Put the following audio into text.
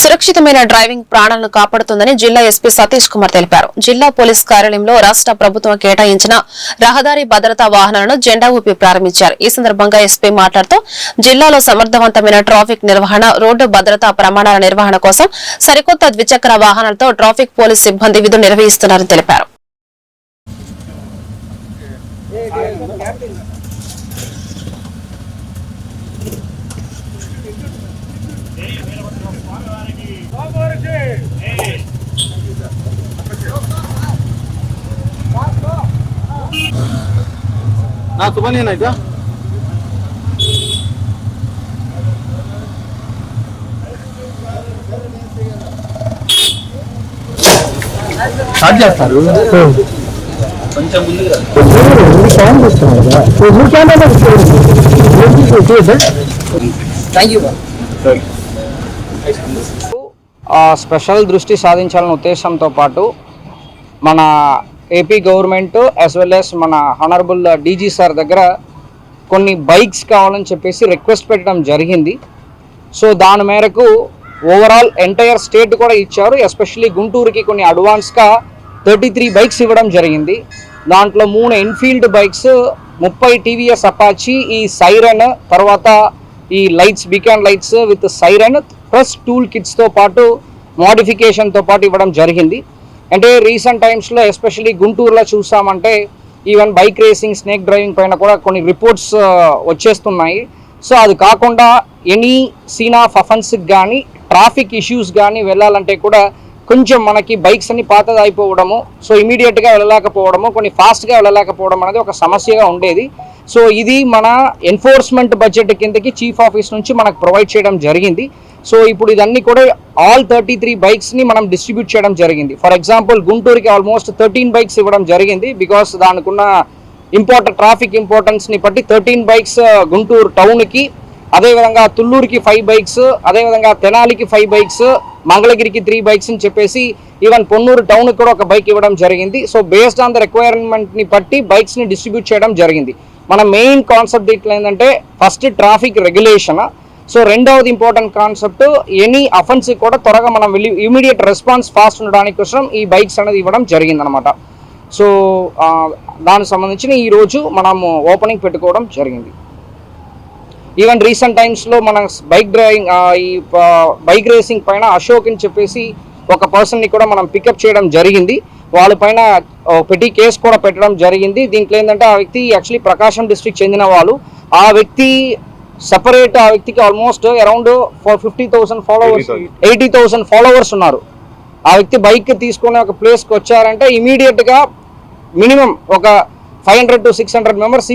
సురక్షితమైన డ్రైవింగ్ ప్రాణాలను కాపాడుతుందని జిల్లా ఎస్పీ సతీష్ కుమార్ తెలిపారు. జిల్లా పోలీస్ కార్యాలయంలో రాష్ట్ర ప్రభుత్వం కేటాయించిన రహదారి భద్రతా వాహనాలను జెండా ఊపి ప్రారంభించారు. ఈ సందర్భంగా ఎస్పీ మాట్లాడుతూ జిల్లాలో సమర్థవంతమైన ట్రాఫిక్ నిర్వహణ రోడ్డు భద్రతా ప్రమాణాల నిర్వహణ కోసం సరికొత్త ద్విచక్ర వాహనాలతో ట్రాఫిక్ పోలీస్ సిబ్బంది విధులు నిర్వహిస్తున్నారని తెలిపారు. నా సుబనేనైతే స్టార్ట్ చేస్తారు కొంచెం ముందుగా థ్యాంక్ యూ ఆ, స్పెషల్ దృష్టి సాధించాలనే ఉద్దేశంతో పాటు మన AP government as well as మన హనరబుల్ డీజీ సార్ దగ్గర కొన్ని బైక్స్ కావాలని చెప్పేసి రిక్వెస్ట్ పెట్టడం జరిగింది. సో దాని మేరకు ఓవరాల్ ఎంటైర్ స్టేట్ కూడా ఇచ్చారు. ఎస్పెషల్లీ గుంటూరుకి కొన్ని అడ్వాన్స్గా థర్టీ త్రీ బైక్స్ ఇవ్వడం జరిగింది. దాంట్లో మూడు ఎన్ఫీల్డ్ బైక్స్ ముప్పై టీవీఎస్ అపాచి ఈ సైరన్ తర్వాత ఈ lights beacon lights with siren plus tool కిట్స్తో పాటు మోడిఫికేషన్తో పాటు ఇవ్వడం జరిగింది. అంటే రీసెంట్ టైమ్స్లో ఎస్పెషల్లీ గుంటూరులో చూసామంటే even bike racing snake driving పైన కూడా కొన్ని రిపోర్ట్స్ వచ్చేస్తున్నాయి. సో అది కాకుండా ఎనీ సీన్ ఆఫ్ అఫెన్స్కి కానీ ట్రాఫిక్ ఇష్యూస్ కానీ వెళ్ళాలంటే కూడా కొంచెం మనకి బైక్స్ అన్ని పాతది అయిపోవడము సో ఇమీడియట్గా వెళ్ళలేకపోవడము కొన్ని ఫాస్ట్గా వెళ్ళలేకపోవడం అనేది ఒక సమస్యగా ఉండేది. సో ఇది మన ఎన్ఫోర్స్మెంట్ బడ్జెట్ కిందకి చీఫ్ ఆఫీస్ నుంచి మనకు ప్రొవైడ్ చేయడం జరిగింది. సో ఇప్పుడు ఇదన్నీ కూడా ఆల్ థర్టీ త్రీ బైక్స్ని మనం డిస్ట్రిబ్యూట్ చేయడం జరిగింది. ఫర్ ఎగ్జాంపుల్ గుంటూరుకి ఆల్మోస్ట్ థర్టీన్ బైక్స్ ఇవ్వడం జరిగింది. బికాస్ దానికున్న ఇంపార్టెంట్ ట్రాఫిక్ ఇంపార్టెన్స్ని బట్టి థర్టీన్ బైక్స్ గుంటూరు టౌన్కి అదేవిధంగా తుళ్ళూరుకి ఫైవ్ బైక్స్ అదేవిధంగా తెనాలికి ఫైవ్ బైక్స్ మంగళగిరికి త్రీ బైక్స్ అని చెప్పేసి ఈవెన్ పొన్నూరు టౌన్కి కూడా ఒక బైక్ ఇవ్వడం జరిగింది. సో బేస్డ్ ఆన్ ద రిక్వైర్మెంట్ని బట్టి బైక్స్ని డిస్ట్రిబ్యూట్ చేయడం జరిగింది. మన మెయిన్ కాన్సెప్ట్ ఇట్లా ఏంటంటే ఫస్ట్ ట్రాఫిక్ రెగ్యులేషన్ సో రెండవది ఇంపార్టెంట్ కాన్సెప్ట్ ఎనీ అఫెన్స్ కూడా త్వరగా మనం వెళ్ళి ఇమీడియట్ రెస్పాన్స్ ఫాస్ట్ ఉండడానికి కోసం ఈ బైక్స్ అనేది ఇవ్వడం జరిగిందనమాట సో దానికి సంబంధించిన ఈరోజు మనము ఓపెనింగ్ పెట్టుకోవడం జరిగింది. ఈవెన్ రీసెంట్ టైమ్స్లో మన బైక్ డ్రైవింగ్ ఈ బైక్ రేసింగ్ పైన అశోక్ అని చెప్పేసి ఒక పర్సన్ని కూడా మనం పికప్ చేయడం జరిగింది. వాళ్ళ పైన పెట్టి కేసు కూడా పెట్టడం జరిగింది. దీంట్లో ఏంటంటే ఆ వ్యక్తి యాక్చువల్లీ ప్రకాశం డిస్ట్రిక్ట్ చెందిన వాళ్ళు. ఆ వ్యక్తి సపరేట్ ఆ వ్యక్తికి almost around fifty thousand followers eighty thousand followers ఉన్నారు. ఆ వ్యక్తి బైక్ తీసుకునే ఒక ప్లేస్కి వచ్చారంటే ఇమీడియట్గా మినిమం ఒక five hundred to six hundred members